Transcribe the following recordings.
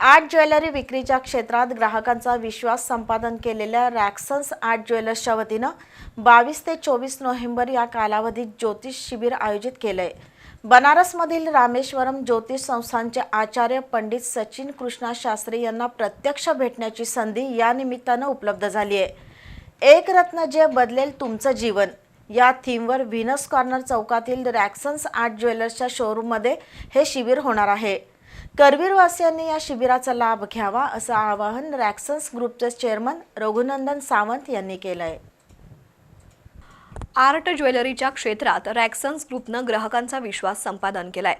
Art jewellery विक्रीच्या क्षेत्रात ग्राहकांचा विश्वास संपादन केलेल्या रॅक्सन्स आर्ट ज्वेलर्सच्या वतीनं बावीस ते चोवीस नोव्हेंबर या कालावधीत ज्योतिष शिबिर आयोजित केलंय. बनारसमधील रामेश्वरम ज्योतिष संस्थांचे आचार्य पंडित सचिन कृष्णा शास्त्री यांना प्रत्यक्ष भेटण्याची संधी या निमित्तानं उपलब्ध झाली आहे. एक रत्न जे बदलेल तुमचं जीवन. या थीमवर व्हिनस कॉर्नर चौकातील रॅक्सन्स आर्ट ज्वेलर्सच्या शोरूममध्ये हे शिबिर होणार आहे. करवीरवासियांनी या शिबिराचा लाभ घ्यावा असं आवाहन रॅक्सन्स ग्रुपचे चेअरमन रघुनंदन सावंत यांनी केलं आहे आर्ट ज्वेलरीच्या क्षेत्रात रॅक्सन्स ग्रुपनं ग्राहकांचा विश्वास संपादन केलाय.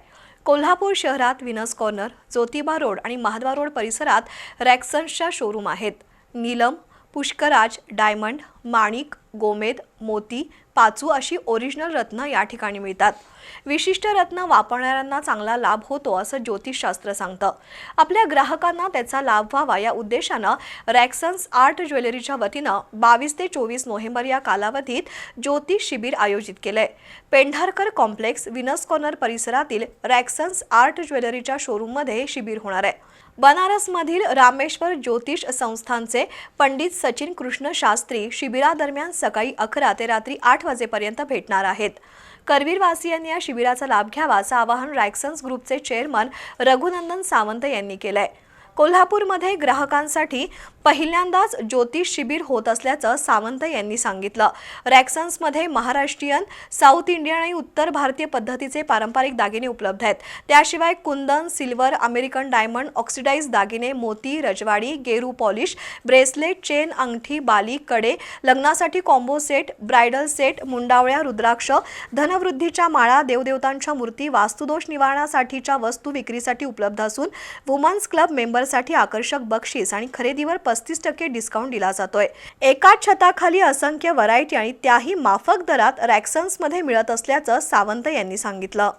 कोल्हापूर शहरात विनस कॉर्नर ज्योतिबा रोड आणि महाद्वार रोड परिसरात रॅक्सन्सच्या शोरूम आहेत. नीलम पुष्कराज डायमंड माणिक गोमेद मोती पाचू अशी ओरिजिनल रत्न या ठिकाणी मिळतात. विशिष्ट रत्न वापरणाऱ्यांना चांगला लाभ होतो असं ज्योतिषशास्त्र सांगतं. आपल्या ग्राहकांना त्याचा लाभ व्हावा या उद्देशानं रॅक्सन्स आर्ट ज्वेलरीच्या वतीनं बावीस ते चोवीस नोव्हेंबर या कालावधीत ज्योतिष शिबिर आयोजित केलंय. पेंढारकर कॉम्प्लेक्स विनस कॉर्नर परिसरातील रॅक्सन्स आर्ट ज्वेलरीच्या शोरूममध्ये हे शिबिर होणार आहे. बनारसमधील रामेश्वर ज्योतिष संस्थानचे पंडित सचिन कृष्ण शास्त्री शिबिरादरम्यान सकाळी अकरा ते रात्री आठ वाजेपर्यंत भेटणार आहेत. करवीरवासियांनी या शिबिराचा लाभ घ्यावा असं आवाहन रायक्सन्स ग्रुपचे चेअरमन रघुनंदन सावंत यांनी केलंय. कोल्हापूरमध्ये ग्राहकांसाठी पहिल्यांदाच ज्योतिष शिबिर होत असल्याचं सावंत यांनी सांगितलं. रॅक्सन्समध्ये महाराष्ट्रीयन साऊथ इंडियन आणि उत्तर भारतीय पद्धतीचे पारंपरिक दागिने उपलब्ध आहेत. त्याशिवाय kundan silver American diamond oxidise दागिने मोती रजवाडी गेरू पॉलिश ब्रेसलेट चेन अंगठी बाली कडे लग्नासाठी कॉम्बो सेट ब्रायडल सेट मुंडावळ्या रुद्राक्ष धनवृद्धीच्या माळा देवदेवतांच्या मूर्ती वास्तुदोष निवारणासाठीच्या वस्तू विक्रीसाठी उपलब्ध असून वुमन्स क्लब साठी आकर्षक बक्षीस आणि खरेदीवर पस्तीस टक्के डिस्काउंट दिला जातोय. एकाच छताखाली असंख्य व्हरायटी आणि त्याही माफक दरात रॅक्सन्समध्ये मिळत असल्याचं सावंत यांनी सांगितलं.